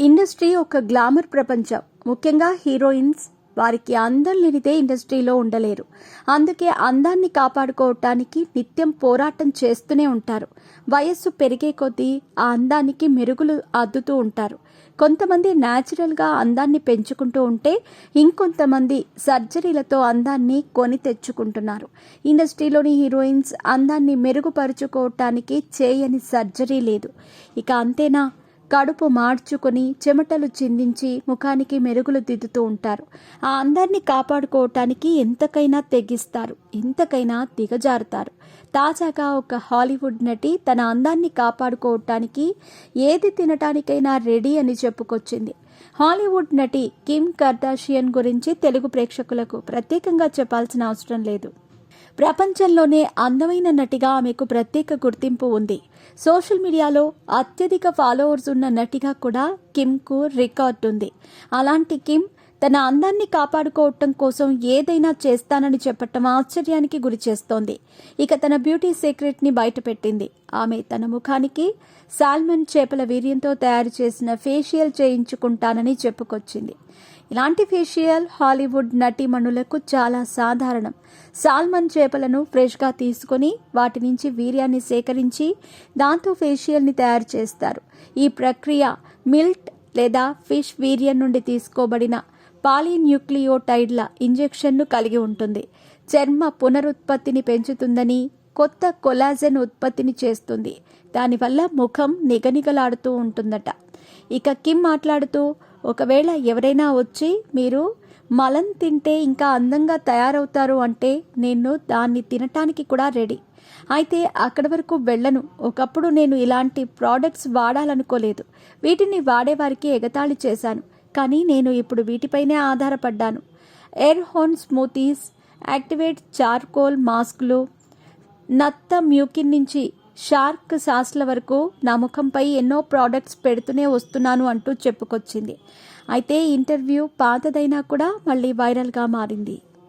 Industry ఒక glamour ప్రపంచం. ముఖ్యంగా హీరోయిన్స్ వారికి అందం లేనిదే ఇండస్ట్రీలో ఉండలేరు. అందుకే అందాన్ని కాపాడుకోవటానికి నిత్యం పోరాటం చేస్తూనే ఉంటారు. వయస్సు పెరిగే కొద్దీ ఆ అందానికి మెరుగులు అద్దుతూ ఉంటారు. కొంతమంది న్యాచురల్గా అందాన్ని పెంచుకుంటూ ఉంటే ఇంకొంతమంది సర్జరీలతో అందాన్ని కొని తెచ్చుకుంటున్నారు. ఇండస్ట్రీలోని హీరోయిన్స్ అందాన్ని మెరుగుపరుచుకోవటానికి చేయని సర్జరీ లేదు. ఇక అంతేనా? కడుపు మార్చుకొని చెమటలు చిందించి ముఖానికి మెరుగులు దిద్దుతూ ఉంటారు. ఆ అందాన్ని కాపాడుకోవటానికి ఎంతకైనా తెగిస్తారు ఎంతకైనా దిగజారుతారు. తాజాగా ఒక హాలీవుడ్ నటి తన అందాన్ని కాపాడుకోవటానికి ఏది తినటానికైనా రెడీ అని చెప్పుకొచ్చింది. హాలీవుడ్ నటి కిమ్ కర్దాషియన్ గురించి తెలుగు ప్రేక్షకులకు ప్రత్యేకంగా చెప్పాల్సిన అవసరం లేదు. ప్రపంచంలోనే అందమైన నటిగా ఆమెకు ప్రత్యేక గుర్తింపు ఉంది. సోషల్ మీడియాలో అత్యధిక ఫాలోవర్స్ ఉన్న నటిగా కూడా కిమ్కు రికార్డ్ ఉంది. అలాంటి కిమ్ తన అందాన్ని కాపాడుకోవటం కోసం ఏదైనా చేస్తానని చెప్పటం ఆశ్చర్యానికి గురి చేస్తోంది. ఇక తన బ్యూటీ సీక్రెట్ని బయటపెట్టింది. ఆమె తన ముఖానికి సాల్మన్ చేపల వీర్యంతో తయారు చేసిన ఫేషియల్ చేయించుకుంటానని చెప్పుకొచ్చింది. ఇలాంటి ఫేషియల్ హాలీవుడ్ నటీమణులకు చాలా సాధారణం. సాల్మన్ చేపలను ఫ్రెష్గా తీసుకొని వాటి నుంచి వీర్యాన్ని సేకరించి దాంతో ఫేషియల్ని తయారు చేస్తారు. ఈ ప్రక్రియ మిల్ట్ లేదా ఫిష్ వీర్యం నుండి తీసుకోబడిన పాలీన్యూక్లియోటైడ్ల ఇంజెక్షన్ను కలిగి ఉంటుంది. చర్మ పునరుత్పత్తిని పెంచుతుందని కొత్త కొలాజన్ ఉత్పత్తిని చేస్తుంది. దానివల్ల ముఖం నిగనిగలాడుతూ ఉంటుందట. ఇక కిమ్ మాట్లాడుతూ ఒకవేళ ఎవరైనా వచ్చి మీరు మలం తింటే ఇంకా అందంగా తయారవుతారు అంటే నేను దాన్ని తినటానికి కూడా రెడీ. అయితే అక్కడి వరకు వెళ్ళను. ఒకప్పుడు నేను ఇలాంటి ప్రోడక్ట్స్ వాడాలనుకోలేదు. వీటిని వాడేవారికి ఎగతాళి చేశాను. కానీ నేను ఇప్పుడు వీటిపైనే ఆధారపడ్డాను. ఎయిర్ హోన్ స్మూతీస్ యాక్టివేట్ చార్కోల్ మాస్క్లు నత్త మ్యూకిన్ నుంచి షార్క్ సాస్ల వరకు నా ముఖంపై ఎన్నో ప్రోడక్ట్స్ పెడుతూనే వస్తున్నాను అంటూ చెప్పుకొచ్చింది. అయితే ఇంటర్వ్యూ పాతదైనా కూడా మళ్ళీ వైరల్గా మారింది.